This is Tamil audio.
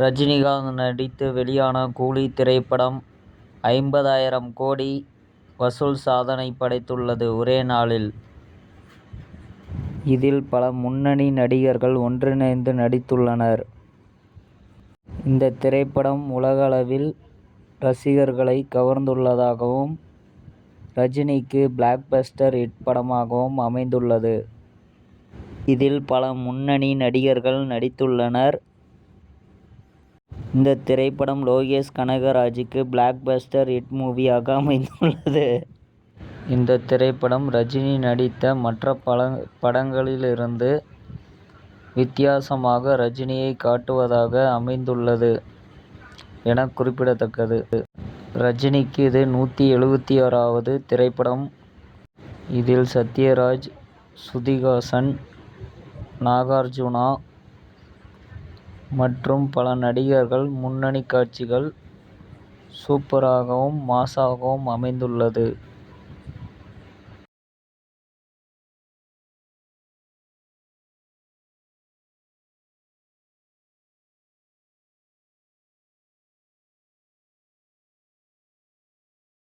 ரஜினிகாந்த் நடித்து வெளியான கூலி திரைப்படம் ஐம்பதாயிரம் கோடி வசூல் சாதனை படைத்துள்ளது ஒரே நாளில். இதில் பல முன்னணி நடிகர்கள் ஒன்றிணைந்து நடித்துள்ளனர். இந்த திரைப்படம் உலகளவில் ரசிகர்களை கவர்ந்துள்ளதாகவும் ரஜினிக்கு பிளாக்பஸ்டர் ஹிட் படமாகவும் அமைந்துள்ளது. இதில் பல முன்னணி நடிகர்கள் நடித்துள்ளனர். இந்த திரைப்படம் லோகேஷ் கனகராஜுக்கு பிளாக்பஸ்டர் ஹிட் மூவியாக அமைந்துள்ளது. இந்த திரைப்படம் ரஜினி நடித்த மற்ற பல படங்களிலிருந்து வித்தியாசமாக ரஜினியை காட்டுவதாக அமைந்துள்ளது என குறிப்பிடத்தக்கது. ரஜினிக்கு இது நூற்றி எழுபத்தி ஆறாவது திரைப்படம். இதில் சத்யராஜ், சுதிகாசன் நாகார்ஜுனா மற்றும் பல நடிகர்கள் முன்னணி காட்சிகள் சூப்பராகவும் மாசாகவும் அமைந்துள்ளது.